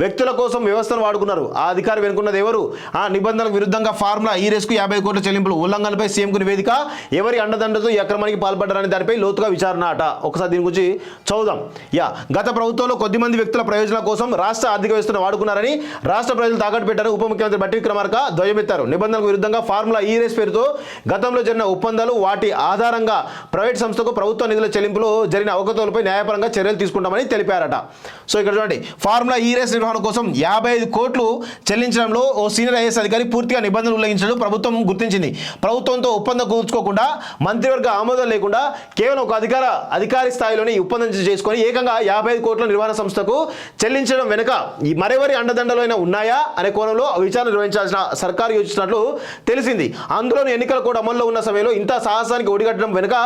వ్యక్తుల కోసం వ్యవస్థను వాడుకున్నారు. ఆ అధికారి వెనుకున్నది ఎవరు? ఆ నిబంధనలకు విరుద్ధంగా ఫార్ములా ఈ రేసుకు యాభై కోట్ల చెల్లింపులు. ఉల్లంఘనపై సీఎంకు నివేదిక. ఎవరి అండదండతో ఈ అక్రమానికి పాల్పడ్డారని దానిపై లోతుగా విచారణ అట ఒకసారి దీని గురించి చదువుదాం. యా గత ప్రభుత్వంలో కొద్దిమంది వ్యక్తుల ప్రయోజనాల కోసం రాష్ట్ర ఆర్థిక వ్యవస్థను వాడుకున్నారని రాష్ట్ర ప్రజలు తాకట్టు పెట్టారు. ఉప ముఖ్యమంత్రి బట్టి విక్రమార్క ధ్వజమెత్తారు. నిబంధనలకు విరుద్ధంగా ఫార్ములా ఈ రేస్ పేరుతో గతంలో జరిగిన ఒప్పందాలు వాటి ఆధారంగా ప్రైవేట్ సంస్థకు ప్రభుత్వ నిధుల చెల్లింపులు జరిగిన అవకతవులపై న్యాయపరంగా చర్యలు తీసుకుంటామని తెలిపారట. సో ఇక్కడ చూడండి. ఫార్ములా ఈ రేస్ నిర్వహణ కోసం యాభై ఐదు కోట్లు చెల్లించడంలో ఓ సీనియర్ ఐఏఎస్ అధికారి పూర్తిగా నిబంధనలు ఉల్లంఘించడం ప్రభుత్వం గుర్తించింది. ప్రభుత్వంతో ఒప్పందం కూర్చుకోకుండా మంత్రివర్గ ఆమోదం లేకుండా కేవలం ఒక అధికార అధికారి స్థాయిలోనే ఒప్పందం చేసుకొని ఏకంగా యాభై ఐదు కోట్ల నిర్వహణ సంస్థకు చెల్లించడం వెనుక ఈ మరెవరి అండదండలైనా ఉన్నాయా అనే కోణంలో విచారణ నిర్వహించాల్సిన సర్కారు యోచించినట్లు తెలిసింది. అందులోని ఎన్నికల కూడా అమల్లో ఉన్న సమయంలో ఇంత సాహసానికి ఒడిగట్టడం వెనుక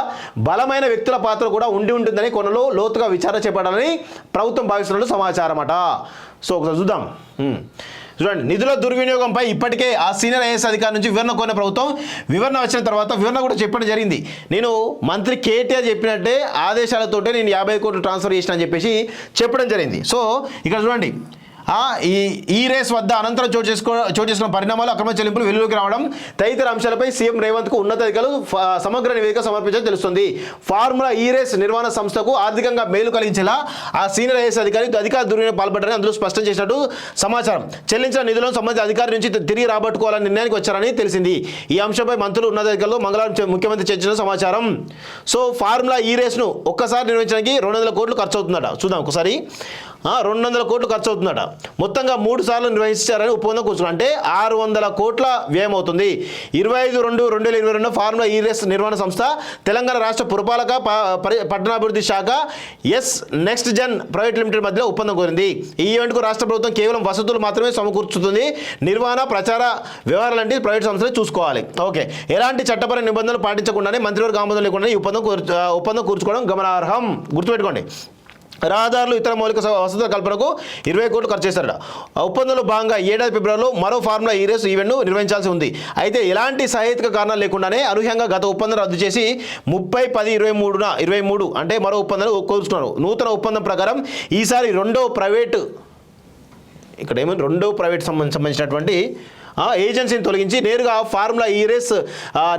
బలమైన వ్యక్తుల పాత్ర కూడా ఉండి ఉంటుందని కొనలో లోతుగా విచారణ చేపట్టాలని ప్రభుత్వం భావిస్తున్నట్లు సమాచారం అట సో ఒకసారి చూద్దాం. చూడండి నిధుల దుర్వినియోగంపై ఇప్పటికే ఆ సీనియర్ ఐఏఎస్ అధికారి నుంచి వివరణ కోరిన ప్రభుత్వం వివరణ వచ్చిన తర్వాత వివరణ కూడా చెప్పడం జరిగింది. నేను మంత్రి కేటీఆర్ చెప్పినట్టే ఆదేశాలతోటే నేను యాభై కోట్లు ట్రాన్స్ఫర్ చేసిన అని చెప్పేసి చెప్పడం జరిగింది. సో ఇక్కడ చూడండి. ఈ ఈ రేస్ వద్ద అనంతరం చోటు చేసుకో చోటు చేసుకున్న పరిణామాలు అక్రమ చెల్లింపులు వెలుగులోకి రావడం తదితర అంశాలపై సీఎం రేవంత్కు ఉన్నతాధికారులు సమగ్ర నివేదిక సమర్పించడం తెలుస్తుంది. ఫార్ములా ఈ రేస్ నిర్వహణ సంస్థకు ఆర్థికంగా మేలు కలిగించేలా ఆ సీనియర్ ఐఎస్ అధికారి అధికార దుర్వినియోగం పాల్పడ్డారని అందులో స్పష్టం చేసినట్టు సమాచారం. చెల్లించిన నిధులను సంబంధిత అధికారి నుంచి తిరిగి రాబట్టుకోవాలని నిర్ణయానికి వచ్చారని తెలిసింది. ఈ అంశంపై మంత్రులు ఉన్నతాధికారులు మంగళవారం ముఖ్యమంత్రి చర్చించిన సమాచారం. సో ఫార్ములా ఈ రేస్ను ఒక్కసారి నిర్వహించడానికి రెండు వందల కోట్లు ఖర్చు అవుతుందట చూద్దాం ఒకసారి. రెండు వందల కోట్లు ఖర్చు అవుతుందట మొత్తంగా మూడు సార్లు నిర్వహించారని ఒప్పందం కూర్చున్నారు అంటే ఆరు వందల కోట్ల వ్యయం అవుతుంది ఇరవై ఐదు రెండు రెండు వేల ఇరవై రెండు ఫార్ములా ఈరెస్ నిర్వహణ సంస్థ తెలంగాణ రాష్ట్ర పురపాలక ప- పట్టణాభివృద్ధి శాఖ S Next Gen private limited మధ్యలో ఒప్పందం కోరింది. ఈ ఈవెంట్కు రాష్ట్ర ప్రభుత్వం కేవలం వసతులు మాత్రమే సమకూర్చుతుంది. నిర్వహణ ప్రచార వ్యవహారాలు లాంటి ప్రైవేట్ సంస్థలు చూసుకోవాలి. ఓకే. ఎలాంటి చట్టపర నిబంధనలు పాటించకుండానే మంత్రివర్గ ఆమోదం లేకుండా ఈ ఒప్పందం ఒప్పందం కూర్చుకోవడం గమనార్హం. గుర్తుపెట్టుకోండి. రహదారులు ఇతర మౌలిక వసతుల కల్పనకు ఇరవై కోట్లు ఖర్చు చేశారట ఒప్పందంలో భాగంగా ఏడాది ఫిబ్రవరిలో మరో ఫార్ములా ఈ రేసు ఈవెంట్ను నిర్వహించాల్సి ఉంది. అయితే ఎలాంటి సహేతుక కారణాలు లేకుండానే అనూహ్యంగా గత ఒప్పందం రద్దు చేసి ముప్పై పది ఇరవై మూడున ఇరవై మూడు అంటే మరో ఒప్పందాన్ని కోరుచున్నారు నూతన ఒప్పందం ప్రకారం ఈసారి రెండో ప్రైవేటు ఇక్కడ ఏమైంది రెండో ప్రైవేట్ సంబంధ సంబంధించినటువంటి ఆ, ఏజెన్సీని తొలగించి నేరుగా ఫార్ములా ఈ రేస్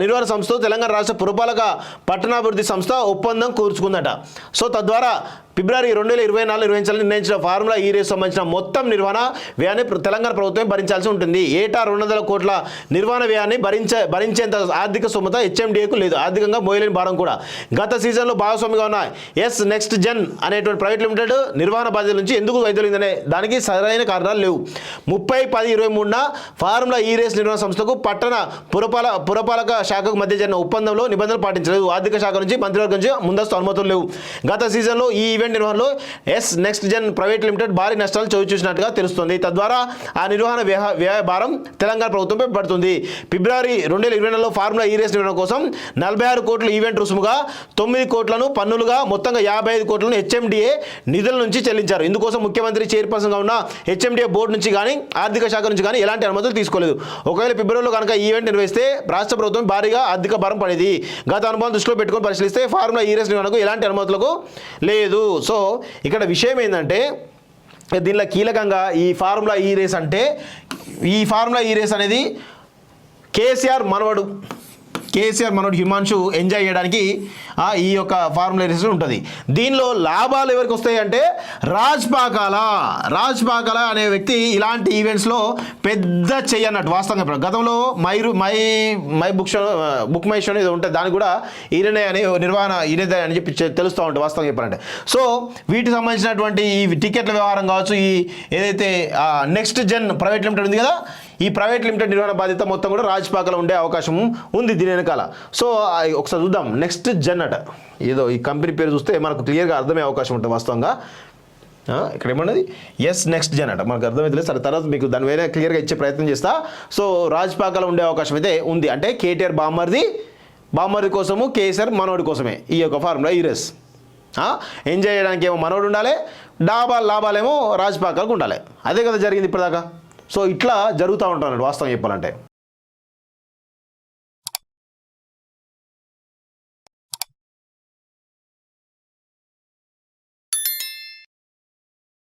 నిర్వహణ సంస్థ తెలంగాణ రాష్ట్ర పురపాలక పట్టణాభివృద్ధి సంస్థ ఒప్పందం కూర్చుకుందట సో తద్వారా ఫిబ్రవరి రెండు వేల ఇరవై నాలుగు నిర్వహించాలని నిర్ణయించిన ఫార్ములా ఈ రేస్ సంబంధించిన మొత్తం నిర్వహణ వ్యయాన్ని తెలంగాణ ప్రభుత్వం భరించాల్సి ఉంటుంది. ఏటా రెండు వందల కోట్ల నిర్వహణ వ్యయాన్ని భరించే భరించేంత ఆర్థిక సుమత హెచ్ఎండిఏకు లేదు. ఆర్థికంగా మోయలేని భారం కూడా. గత సీజన్లో భాగస్వామిగా ఉన్న ఎస్ నెక్స్ట్ జెన్ అనేటువంటి ప్రైవేట్ లిమిటెడ్ నిర్వహణ బాధ్యతల నుంచి ఎందుకు వైదొలిందనే దానికి సరైన కారణాలు లేవు. ముప్పై పది ఇరవై మూడున ఫార్ములా ఈ రేస్ నిర్వహణ సంస్థకు పట్టణ పురపాల పురపాలక శాఖకు మధ్య జరిగిన ఒప్పందంలో నిబంధనలు పాటించలేదు. ఆర్థిక శాఖ నుంచి మంత్రివర్గం నుంచి ముందస్తు అనుమతులు లేవు. గత సీజన్లో ఈ ఈవెంట్ నిర్వహణలో S Next Gen private limited భారీ నష్టాలు చవి చూసినట్టుగా తెలుస్తుంది. తద్వారా ఆ నిర్వహణ వ్యయ భారం తెలంగాణ ప్రభుత్వంపై పడుతుంది. ఫిబ్రవరి రెండు వేల ఇరవై నెలలో ఫార్ములా ఈ రేస్ నిర్వహణ కోసం నలభై ఆరు కోట్ల ఈవెంట్ రుసుముగా తొమ్మిది కోట్లను పన్నులుగా మొత్తంగా యాభై ఐదు కోట్లను హెచ్ఎండిఏ నిధుల నుంచి చెల్లించారు. ఇందుకోసం ముఖ్యమంత్రి చైర్పర్సన్గా ఉన్న హెచ్ఎండిఏ బోర్డు నుంచి కానీ ఆర్థిక శాఖ నుంచి కానీ ఎలాంటి అనుమతులు తీసుకోలేదు. ఒకవేళ ఫిబ్రవరిలో కనుక ఈవెంట్ నిర్వహిస్తే రాష్ట్ర ప్రభుత్వం భారీగా ఆర్థిక భారం పడేది. గత అనుభవం దృష్టిలో పెట్టుకొని పరిశీలిస్తే ఫార్ములా ఈ రేస్ నిర్వహణకు ఎలాంటి అనుమతులకు లేదు. సో ఇక్కడ విషయం ఏంటంటే దీనిలో కీలకంగా ఈ ఫార్ములా ఈ రేస్ అంటే ఈ ఫార్ములా ఈ రేస్ అనేది కేసీఆర్ మనవడు. కేసీఆర్ మనోడు హిమాంశు ఎంజాయ్ చేయడానికి ఈ యొక్క ఫార్ములేషన్ ఉంటుంది దీనిలో లాభాలు ఎవరికి వస్తాయి అంటే రాజ్ పాకాల రాజ్ పాకాల అనే వ్యక్తి ఇలాంటి ఈవెంట్స్లో పెద్ద చెయ్యన్నట్టు వాస్తవంగా చెప్పాలి. గతంలో మైరు my my book show book my show అనేది ఉంటుంది దానికి కూడా ఈయననే అనే నిర్వహణ ఈయనదే అని చెప్పి తెలుస్తూ ఉంటుంది వాస్తవంగా చెప్పాలంటే సో వీటికి సంబంధించినటువంటి ఈ టికెట్ల వ్యవహారం కావచ్చు ఈ ఏదైతే నెక్స్ట్ జెన్ ప్రైవేట్ లిమిటెడ్ ఉంది కదా ఈ ప్రైవేట్ లిమిటెడ్ నిర్వహణ బాధ్యత మొత్తం కూడా రాజ్పాకలో ఉండే అవకాశం ఉంది దీని వెనకాల. సో ఒకసారి చూద్దాం. నెక్స్ట్ జెన్ అట. ఏదో ఈ కంపెనీ పేరు చూస్తే మనకు క్లియర్గా అర్థమయ్యే అవకాశం ఉంటుంది వాస్తవంగా. ఇక్కడ ఏమన్నది? ఎస్ నెక్స్ట్ జన్ అట. మనకు అర్థమైతే సరే తర్వాత మీకు దాని వేరే క్లియర్గా ఇచ్చే ప్రయత్నం చేస్తా. సో రాజ్పాకలో ఉండే అవకాశం అయితే ఉంది. అంటే కేటీఆర్ బామ్మర్ది బామ్మర్ది కోసము కేసీఆర్ మనోడి కోసమే ఈ యొక్క ఫార్ములా ఈ రేస్. ఎంజాయ్ చేయడానికి ఏమో మనోడు ఉండాలి డాబా లాభాలేమో రాజ్పాకాలకు ఉండాలి. అదే కదా జరిగింది ఇప్పటిదాకా. సో ఇట్లా జరుగుతూ ఉంటాడు వాస్తవం చెప్పాలంటే.